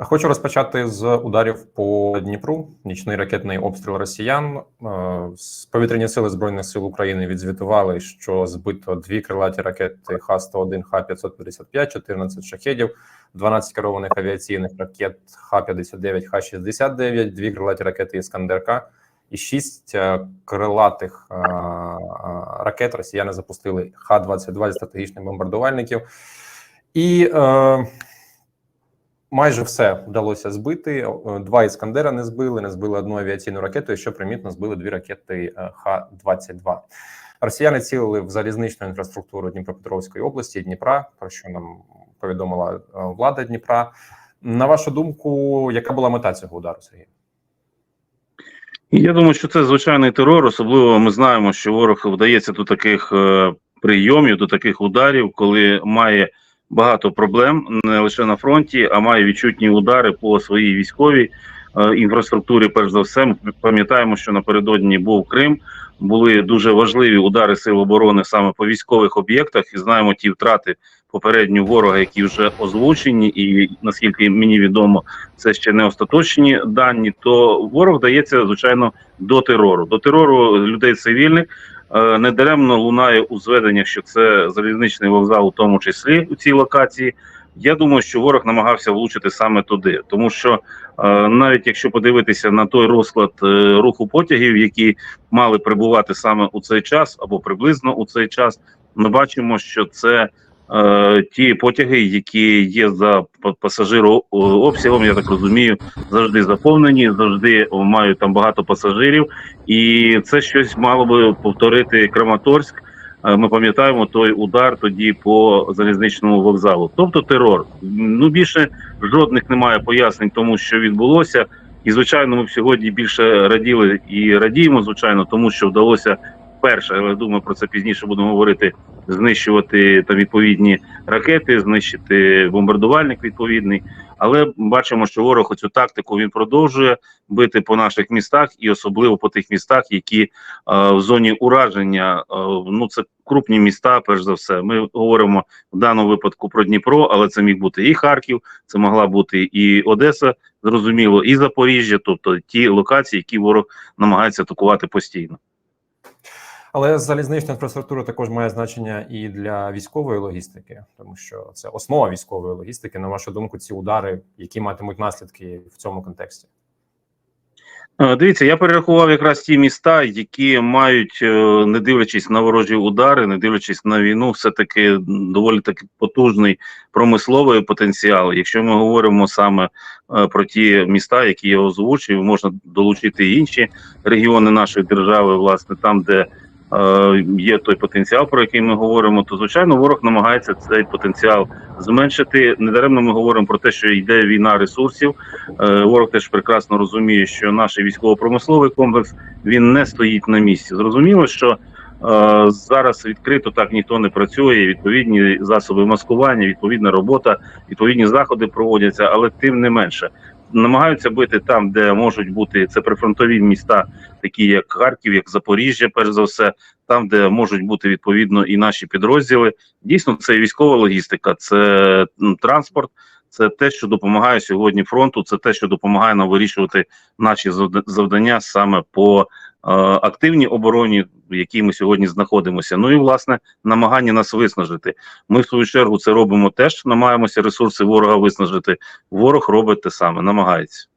Хочу розпочати з ударів по Дніпру. Нічний ракетний обстріл росіян. Е, Повітряні сили збройних сил України відзвітували, що збито дві крилаті ракети Х-101, Х-555, 14 шахедів, 12 керованих авіаційних ракет Х-59, Х-69, дві крилаті ракети Іскандер-К і шість е, крилатих е, ракет росіяни запустили Х-22 зі стратегічних бомбардувальників. І майже все вдалося збити. Два іскандера не збили, не збили одну авіаційну ракету, і що примітно, збили дві ракети е, Х-22. Росіяни цілили в залізничну інфраструктуру Дніпропетровської області Дніпра, про що нам повідомила е, влада Дніпра. На вашу думку, яка була мета цього удару, Сергій? Я думаю, що це звичайний терор. Особливо ми знаємо, що ворог вдається до таких е, прийомів, до таких ударів, коли має багато проблем не лише на фронті, а має відчутні удари по своїй військовій е, інфраструктурі. Перш за все, ми пам'ятаємо, що напередодні був Крим. Були дуже важливі удари сил оборони саме по військових об'єктах, і знаємо ті втрати попередньо ворога, які вже озвучені, і наскільки мені відомо, це ще не остаточні дані. То ворог дається звичайно до терору. До терору людей цивільних недаремно лунає у зведеннях, що це залізничний вокзал, у тому числі у цій локації. Я думаю, що ворог намагався влучити саме туди, тому що е, навіть якщо подивитися на той розклад е, руху потягів, які мали прибувати саме у цей час або приблизно у цей час, ми бачимо, що це е, ті потяги, які є за па- пасажирообсягом, я так розумію, завжди заповнені, завжди мають там багато пасажирів, і це щось мало би повторити Краматорськ. Е, Ми пам'ятаємо той удар тоді по залізничному вокзалу. Тобто терор. Ну більше жодних немає пояснень тому, що відбулося. І звичайно, ми б сьогодні більше раділи і радіємо, звичайно, тому що вдалося перше, але думаю, про це пізніше будемо говорити. Знищувати там відповідні ракети, знищити бомбардувальник відповідний. Але бачимо, що ворог оцю тактику він продовжує бити по наших містах, і особливо по тих містах, які е, в зоні ураження. Е, ну це крупні міста. Перш за все, ми говоримо в даному випадку про Дніпро, але це міг бути і Харків, це могла бути і Одеса, зрозуміло, і Запоріжжя, тобто ті локації, які ворог намагається атакувати постійно. Але залізнична інфраструктура також має значення і для військової логістики, тому що це основа військової логістики. На вашу думку, ці удари, які матимуть наслідки в цьому контексті? Е, Дивіться, я перерахував якраз ті міста, які мають, е, не дивлячись на ворожі удари, не дивлячись на війну, все таки доволі таки потужний промисловий потенціал. Якщо ми говоримо саме е, про ті міста, які я озвучив, можна долучити інші регіони нашої держави, власне, там, де є той потенціал, про який ми говоримо, то звичайно ворог намагається цей потенціал зменшити. Недаремно ми говоримо про те, що йде війна ресурсів. Е, Ворог теж прекрасно розуміє, що наш військово-промисловий комплекс він не стоїть на місці. Зрозуміло, що е, зараз відкрито так ніхто не працює. Відповідні засоби маскування, відповідна робота, відповідні заходи проводяться, але тим не менше. Намагаються бити там, де можуть бути це прифронтові міста, такі як Харків, як Запоріжжя, перш за все, там, де можуть бути відповідно і наші підрозділи. Дійсно, це військова логістика, це транспорт, це те, що допомагає сьогодні фронту, це те, що допомагає нам вирішувати наші завда- завдання саме по активній обороні, в якій ми сьогодні знаходимося. Ну і власне намагання нас виснажити. Ми в свою чергу це робимо теж. Намагаємося ресурси ворога виснажити. Ворог робить те саме, намагається.